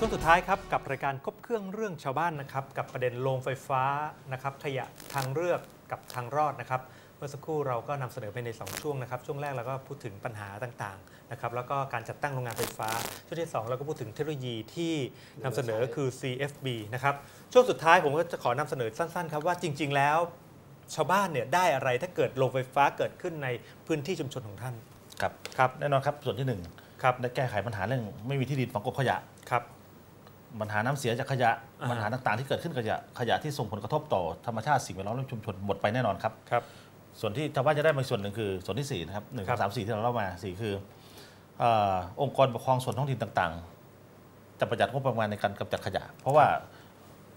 ช่วงสุดท้ายครับกับรายการครบเครื่องเรื่องชาวบ้านนะครับกับประเด็นโรงไฟฟ้านะครับขยะทางเลือกกับทางรอดนะครับเมื่อสักครู่เราก็นำเสนอไปใน 2 ช่วงนะครับ ช่วงแรกเราก็พูดถึงปัญหาต่างๆนะครับแล้วก็การจัดตั้งโรงงานไฟฟ้า ช่วงที่ 2 เราก็พูดถึงเทคโนโลยีที่นำเสนอคือ CFB นะครับช่วงสุดท้ายผมก็จะขอนำเสนอสั้นๆครับว่าจริง ๆ แล้ว ชาวบ้านเนี่ยได้อะไรถ้าเกิดโรงไฟฟ้าเกิดขึ้นในพื้นที่ชุมชนของท่านครับครับแน่นอนครับส่วนที่หนึ่งครับได้แก้ไขปัญหาเรื่องไม่มีที่ดินฝังกลบขยะครับ ปัญหาน้ำเสียจากขยะอ่าฮะปัญหาต่างๆ ที่เกิดขึ้นกับขยะขยะที่ส่งผลกระทบต่อธรรมชาติสิ่งแวดล้อมและชุมชนหมดไปแน่นอนครับครับ ส่วนที่ชาวบ้านจะได้มาส่วนหนึ่งคือส่วนที่สี่นะครับหนึ่งครับสามสี่ที่เราเล่ามาสี่คือเอ่อองค์กรปกครองส่วนท้องถิ่นต่างๆ จะประหยัดงบประมาณในการกำจัดขยะ เพราะว่า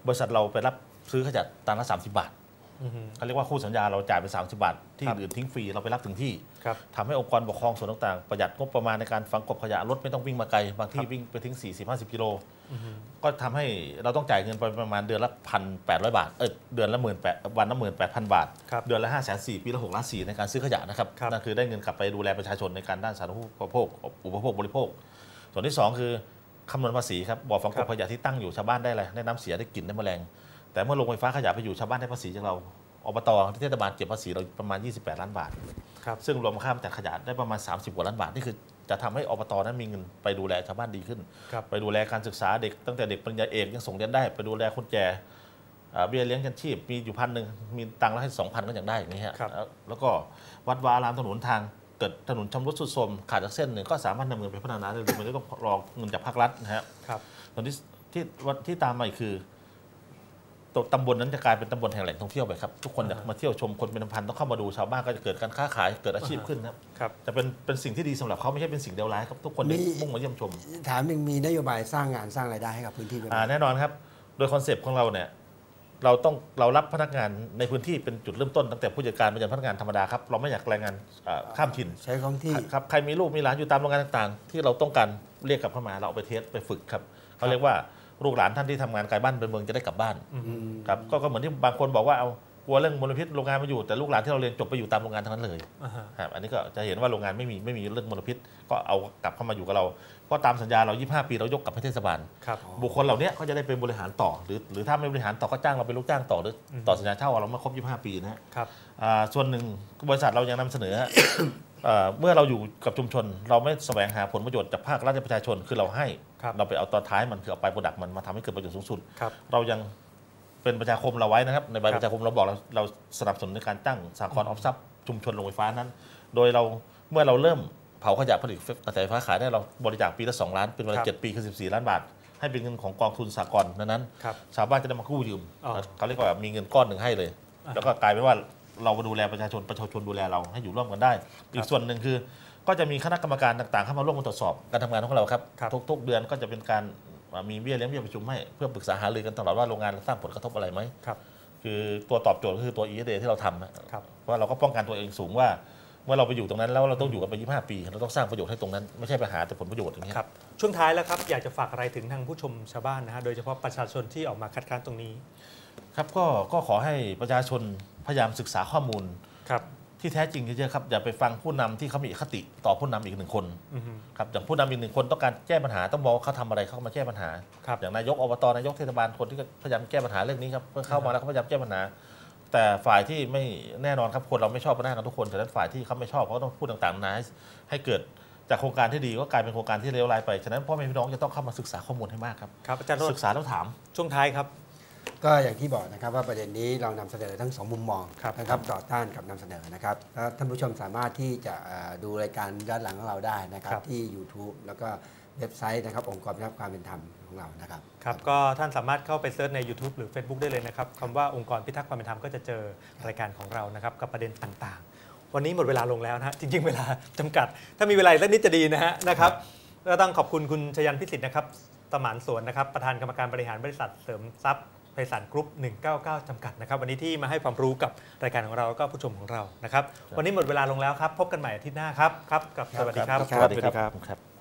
บริษัทเราไปรับซื้อขยะตันละ30 บาทอือฮึ เขาเรียกว่าคู่สัญญาเราจ่ายไป 30 บาท ที่ครับอื่นทิ้งฟรีเราไปรับถึงที่ครับทำให้องค์กรปกครองส่วนต่างๆ ประหยัดงบประมาณในการฝังกลบขยะรถไม่ต้องวิ่งมาไกล บางที่ครับวิ่งไปถึง 40-50 กิโลอือฮึก็ทำให้เราต้องจ่ายเงินไปประมาณเดือนละพันแปดร้อยบาทเออเดือนละหมื่นแปดวันละหมื่นแปดพันบาทครับเดือนละห้าแสนสี่ปีละหกล้านสี่ในการซื้อขยะนะครับครับนั่นคือได้เงินกลับไปดูแลประชาชนในการด้านสาธารณูปโภคอุปโภคบริโภค ส่วนที่สองคือคำนวณภาษีครับบ่อฝังกลบขยะที่ตั้งอยู่ชาวบ้านได้อะไรได้น้ำเสียได้กลิ่นได้แมลงแต่เมื่อโรงไฟฟ้าขยะไปอยู่ชาวบ้านได้ภาษีจากเรา อบตที่เทศบาลเก็บภาษีเราประมาณ 28 ล้านบาทครับซึ่งรวมค่าจากขยะได้ประมาณ 30กว่าล้านบาทนี่คือจะทำให้อบตนั้นมีเงินไปดูแลชาวบ้านดีขึ้นครับไปดูแลการศึกษาเด็กตั้งแต่เด็กปริญญาเอกยังส่งเรียนได้ ไปดูแลคนแก่อ่าเบี้ยเลี้ยงยันชีพ มีอยู่พันหนึ่งมีตังค์แล้วให้สองพันก็ยังได้อย่างนี้ฮะครับแล้วแล้วก็วัดวาอารามถนนทางเกิดถนนชำรุดทรุดโทรมขาดจากเส้นหนึ่งก็สามารถนำเงินไปพัฒนาได้เลยไม่ต้องรอเงินจากภาครัฐนะฮะครับตอนที่ที่วัดที่ตามมาอีกคือ ตัวตำบลนั้นจะกลายเป็นตำบลแห่งแหล่งท่องเที่ยวไปครับทุกคนอยากอ่าฮะมาเที่ยวชมคนเป็นพันต้องเข้ามาดูชาวบ้านก็จะเกิดการค้าขายเกิดอาชีพอ่าฮะขึ้นนะครับครับจะเป็นเป็นสิ่งที่ดีสำหรับเขาไม่ใช่เป็นสิ่งเดียวร้ายครับทุกคนจะมีมุ่งมาเยี่ยมชม ถามหนึ่งมีนโยบายสร้างงานสร้างรายได้ให้กับพื้นที่ไหมอ่าแน่นอนครับ โดยคอนเซปต์ของเราเนี่ยเราต้องเรารับพนักงานในพื้นที่เป็นจุดเริ่มต้นตั้งแต่ผู้จัดการไปจนพนักงานธรรมดาครับเราไม่อยากแรงงานอ่าข้ามถิ่นใช้ของที่ครับใครมีลูกมีหลานอยู่ตามโรงงานต่างๆ ที่เราต้องการเรียกกลับเข้ามาเราเอาไปเทสไปฝึกครับเขาเรียกว่า ลูกหลานท่านที่ทำงานไกลบ้านเป็นเมืองจะได้กลับบ้านอือฮึครับก็ก็เหมือนที่บางคนบอกว่าเอากลัวเรื่องมลพิษโรงงานมาอยู่แต่ลูกหลานที่เราเรียนจบไปอยู่ตามโรงงานทั้งนั้นเลยอ่าฮะครับอันนี้ก็จะเห็นว่าโรงงานไม่มีไม่มีเรื่องมลพิษ ก็เอากลับเข้ามาอยู่กับเรา เพราะตามสัญญาเรา 25 ปีเรายกกลับให้เทศบาลครับบุคคลเหล่านี้ก็จะได้เป็นบริหารต่อ หรือหรือถ้าไม่บริหารต่อก็จ้างเราเป็นลูกจ้างต่อหรืออมต่อสัญญาเช่าเราเมื่อครบ 25 ปีนะฮะครับอ่าส่วนหนึ่งบริษัทเรายังนำเสนอเอ่อเมื่อเราอยู่กับชุมชน เราไม่แสวงหาผลประโยชน์จากภาครัฐและประชาชนคือเราให้ครับ เราไปเอาตอนท้ายมันคือเอาไปโปรดักต์มันมาทำให้เกิดประโยชน์สูงสุดครับเรายังเป็นประชาคมเราไว้นะครับ ในใบครับประชาคมเราบอกเราเราสนับสนุนในการตั้งสากลออมทรัพย์ชุมชนโรงไฟฟ้านั้น โดยเราเมื่อเราเริ่มเผาขยะผลิตกระแสไฟฟ้าขายได้เราบริจาคปีละ2ล้านเป็นเวลาครับเจ็ดปีคือ14 ล้านบาท ให้เป็นเงินของกองทุนสากลนั้นครับชาวบ้านจะได้มากู้ยืมอ๋อเขาเรียกว่ามีเงินก้อนหนึ่งให้เลยอ่าแล้วก็กลายเป็นว่าเรามาดูแลประชาชนประชาชนดูแลเราให้อยู่ร่วมกันได้ อีกส่วนหนึ่งคือ ก็จะมีคณะกรรมการต่างๆเข้ามาร่วมกันตรวจสอบการทำงานของเราครับครับทุกๆ เดือนก็จะเป็นการมีเบี้ยเลี้ยงเบี้ยประชุมให้เพื่อปรึกษาหารือกันตลอดว่าโรงงานเราสร้างผลกระทบอะไรไหมครับคือตัวตอบโจทย์ก็คือตัว ESA ที่เราทำนะครับเพราะเราก็ป้องกันตัวเองสูงว่าเมื่อเราไปอยู่ตรงนั้นแล้วเราต้องอยู่กันไป 25 ปี เราต้องสร้างประโยชน์ให้ตรงนั้น ไม่ใช่ไปหาแต่ผลประโยชน์อย่างเงี้ยครับช่วงท้ายแล้วครับ อยากจะฝากอะไรถึงทางผู้ชมชาวบ้านนะฮะโดยเฉพาะประชาชนที่ออกมาคัดค้านตรงนี้ ครับก็ก็ขอให้ประชาชนพยายามศึกษาข้อมูลครับ ที่แท้จริงเยอะๆครับอย่าไปฟังผู้นำที่เขามีอคติต่อผู้นำอีกหนึ่งคนอือฮึครับอย่างผู้นำอีกหนึ่งคนต้องการแก้ปัญหาต้องบอกว่าเขาทำอะไรเขามาแก้ปัญหาครับอย่างนายกอบตนายกเทศบาลคนที่พยายามแก้ปัญหาเรื่องนี้ครับเมื่อเข้ามาแล้วเขาพยายามแก้ปัญหา แต่ฝ่ายที่ไม่แน่นอนครับคนเราไม่ชอบกันหน้ากันทุกคนแต่นั้นฝ่ายที่เขาไม่ชอบเขาก็ต้องพูดต่างๆนาให้ให้เกิดจากโครงการที่ดีก็กลายเป็นโครงการที่เลวร้ายไปฉะนั้นพ่อแม่พี่น้องจะต้องเข้ามาศึกษาข้อมูลให้มากครับครับอาจารย์โรจศึน์กษาแล้วถามช่วงท้ายครับ ก็อย่างที่บอกนะครับว่าประเด็นนี้เรานำเสนอทั้งสองมุมมองครับนะครับต่อต้านกับนำเสนอนะครับแล้วท่านผู้ชมสามารถที่จะเอ่อดูรายการย้อนหลังของเราได้นะครับครับที่ YouTube แล้วก็เว็บไซต์นะครับองค์กรพิทักษ์ความเป็นธรรมของเรานะครับครับก็ท่านสามารถเข้าไปเซิร์ชใน YouTube หรือ Facebook ได้เลยนะครับคำว่าองค์กรพิทักษ์ความเป็นธรรมก็จะเจอรายการของเรานะครับกับประเด็นต่างๆ วันนี้หมดเวลาลงแล้วนะฮะจริงๆ เวลาจำกัด ถ้ามีเวลาอีกสักนิดจะดีนะฮะนะครับก็ต้องขอบคุณคุณชยันพิสิทธิ์นะครับสมานสวนนะครับประธานกรรมการบริหารบริษัทเสริมทรัพย์ ไพศาลกรุ๊ป 199 จำกัดนะครับ วันนี้ที่มาให้ความรู้กับรายการของเราแล้วก็ผู้ชมของเรานะครับ วันนี้หมดเวลาลงแล้วครับ พบกันใหม่อาทิตย์หน้าครับ ครับกับสวัสดีครับครับสวัสดีครับ